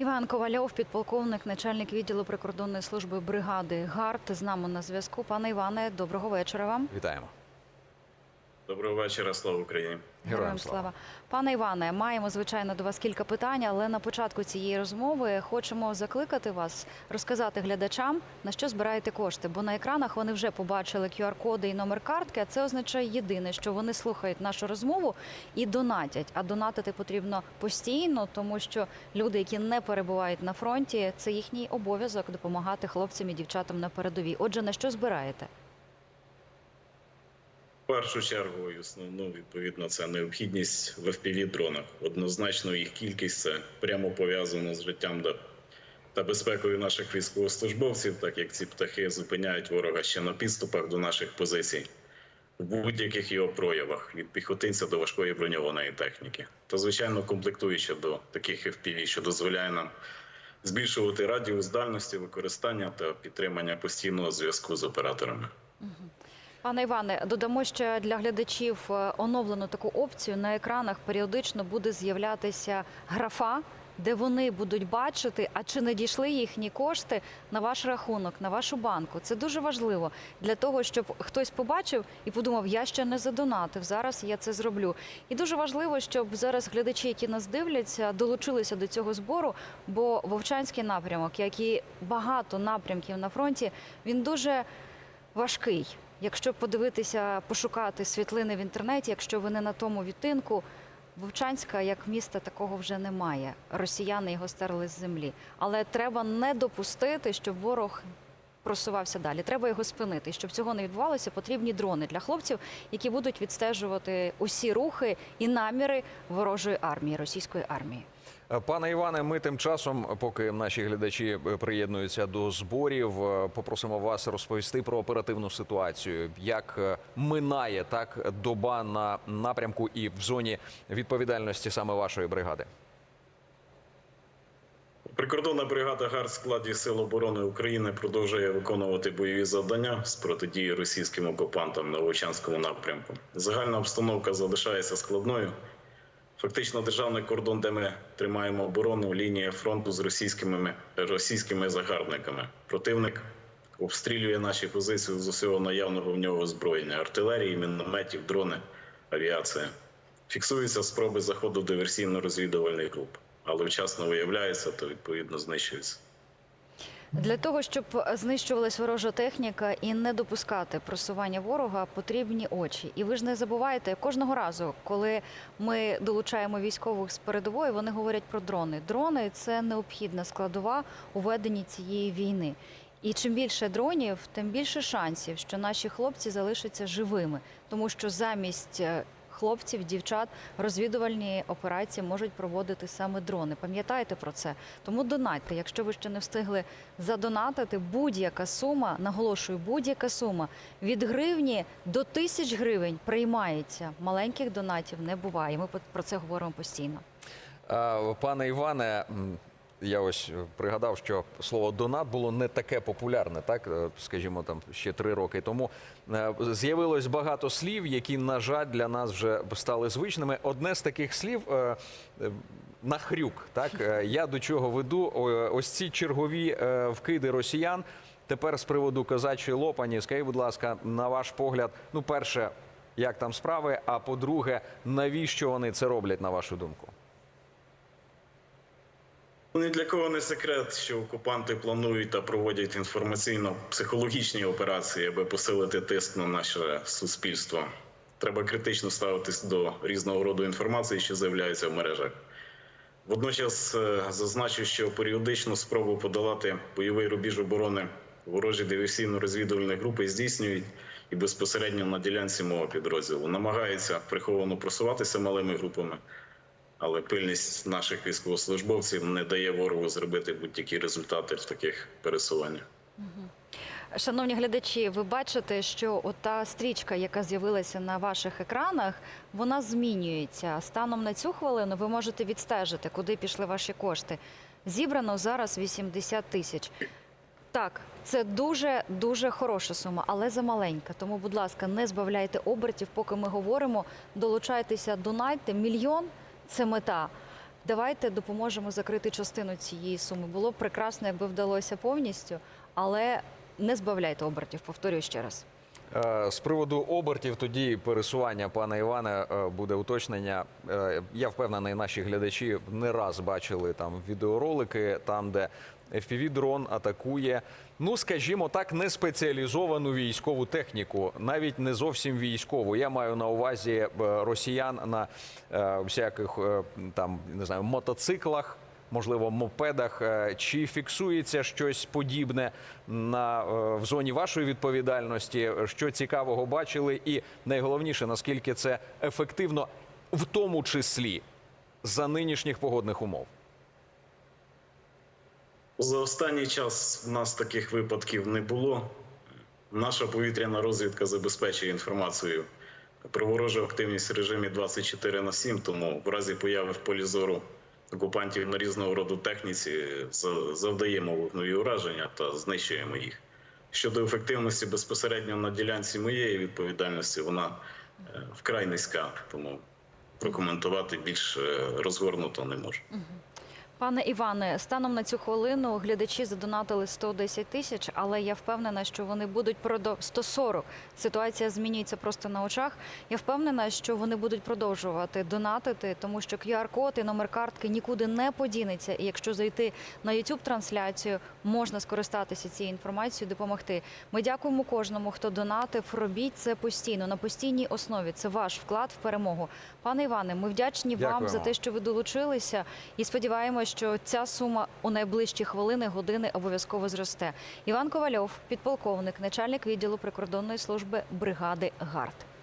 Іван Ковальов, підполковник, начальник відділу прикордонної служби бригади ГАРД, з нами на зв'язку. Пане Іване, доброго вечора вам. Вітаємо. Доброго вечора, слава Україні. Героям слава. Пане Іване, маємо звичайно до вас кілька питань, але на початку цієї розмови хочемо закликати вас розказати глядачам на що збираєте кошти. Бо на екранах вони вже побачили QR-коди і номер картки. А це означає єдине, що вони слухають нашу розмову і донатять. А донатити потрібно постійно, тому що люди, які не перебувають на фронті, це їхній обов'язок допомагати хлопцям і дівчатам на передовій. Отже, на що збираєте? Першу чергу і основну відповідно це необхідність в fpv дронах. Однозначно, їх кількість це прямо пов'язано з життям та- безпекою наших військовослужбовців, так як ці птахи зупиняють ворога ще на підступах до наших позицій. В будь-яких його проявах від піхотинця до важкої броньованої техніки, та звичайно комплектуючи до таких FPV, що дозволяє нам збільшувати радіус дальності використання та підтримання постійного зв'язку з операторами. Пане Іване, додамо ще для глядачів е, оновлену таку опцію. На екранах періодично буде з'являтися графа, де вони будуть бачити, а чи надійшли їхні кошти на ваш рахунок, на вашу банку. Це дуже важливо для того, щоб хтось побачив і подумав, я ще не задонатив. Зараз я це зроблю. І дуже важливо, щоб зараз глядачі, які нас дивляться, долучилися до цього збору. Бо Вовчанський напрямок, як і багато напрямків на фронті, він дуже важкий. Якщо подивитися, пошукати світлини в інтернеті, якщо ви не на тому відтинку, Вовчанська як міста такого вже немає. Росіяни його стерли з землі. Але треба не допустити, щоб ворог просувався далі. Треба його спинити. Щоб цього не відбувалося, потрібні дрони для хлопців, які будуть відстежувати усі рухи і наміри ворожої армії, російської армії. Е, Пане Іване, ми тим часом, поки наші глядачі е, приєднуються до зборів, е, попросимо вас розповісти про оперативну ситуацію, як минає так доба на напрямку і в зоні відповідальності саме вашої бригади. Прикордонна бригада ГАР в складі Сил оборони України продовжує виконувати бойові завдання з протидії російським окупантам на Вовчанському напрямку. Загальна обстановка залишається складною. Фактично, державний кордон, де ми тримаємо оборону, лінія фронту з російськими російськими загарбниками. Противник обстрілює наші позиції з усього наявного в нього озброєння: артилерії, мінометів, дрони, авіація. Фіксуються спроби заходу диверсійно-розвідувальних груп, але вчасно виявляється, то відповідно знищується. Для того щоб знищувалась ворожа техніка і не допускати просування ворога, потрібні очі. І ви ж не забувайте кожного разу, коли ми долучаємо військових з передової, вони говорять про дрони. Дрони це необхідна складова у веденні цієї війни. І чим більше дронів, тим більше шансів, що наші хлопці залишаться живими, тому що замість е, хлопців, дівчат розвідувальні операції можуть проводити саме дрони. Пам'ятайте про це. Тому донатьте. Якщо ви ще не встигли задонатити, будь-яка сума, наголошую, будь-яка сума від гривні до тисяч гривень приймається. Маленьких донатів не буває. Ми про це говоримо постійно. Пане Іване, я ось е, пригадав, що слово донат було не таке популярне, так е, скажімо, там ще три роки тому. Е, З'явилось багато слів, які, на жаль, для нас вже стали звичними. Одне з таких слів нахрюк. Так я до чого веду? Ось ці чергові вкиди росіян. Тепер з приводу козачої лопані, скажіть, будь ласка, на ваш погляд, ну, перше, як там справи, а по-друге, навіщо вони це роблять, на вашу думку? Ні для кого не секрет, що окупанти планують та проводять інформаційно-психологічні операції, аби посилити тиск на наше суспільство. Треба критично ставитись до різного роду інформації, що з'являється в мережах. Водночас е, зазначу, що періодично спробу подолати бойовий рубіж оборони ворожі диверсійно-розвідувальні групи здійснюють і безпосередньо на ділянці мого підрозділу. Намагаються приховано просуватися малими групами, але пильність наших військовослужбовців не дає ворогу зробити будь-які результати в таких пересуваннях. Шановні глядачі, ви бачите, що ота стрічка, яка з'явилася на ваших екранах, вона змінюється. Станом на цю хвилину ви можете відстежити, куди пішли ваші кошти. Зібрано зараз 80 тисяч. Так, це дуже дуже хороша сума, але замаленька. Тому, будь ласка, не збавляйте обертів, поки ми говоримо. Долучайтеся, донайте. Мільйон це мета. Давайте допоможемо закрити частину цієї суми. Було б прекрасно, якби вдалося повністю, але не збавляйте обертів. Повторюю ще раз. Е, З приводу обертів, тоді пересування пана Івана е, буде уточнення. Е, Я впевнений, наші глядачі не раз бачили там відеоролики, там де FPV-дрон атакує. Ну, скажімо так, не спеціалізовану військову техніку, навіть не зовсім військову. Я маю на увазі е, росіян на е, всяких е, там не знаю мотоциклах, можливо, мопедах. Е, Чи фіксується щось подібне на е, в зоні вашої відповідальності? Що цікавого бачили, і найголовніше, наскільки це ефективно, в тому числі за нинішніх погодних умов? За останній час в нас таких випадків не було. Наша повітряна розвідка забезпечує інформацією про ворожу активність в режимі 24 на 7, тому в разі появи в полі зору окупантів на різного роду техніці за- завдаємо вогнові ураження та знищуємо їх. Щодо ефективності безпосередньо на ділянці моєї відповідальності, вона е, вкрай низька, тому прокоментувати більш е, розгорнуто не можу. Пане Іване, станом на цю хвилину глядачі задонатили 110 тисяч, але я впевнена, що вони будуть продов... 140. Ситуація змінюється просто на очах. Я впевнена, що вони будуть продовжувати донатити, тому що QR-код і номер картки нікуди не подінеться. І якщо зайти на youtube трансляцію, можна скористатися цією інформацією, допомогти. Ми дякуємо кожному, хто донатив. Робіть це постійно на постійній основі. Це ваш вклад в перемогу. Пане Іване, ми вдячні вам за те, що ви долучилися, і сподіваємося, що ця сума у найближчі хвилини, години обов'язково зросте. Іван Ковальов, підполковник, начальник відділу прикордонної служби бригади ГАРД.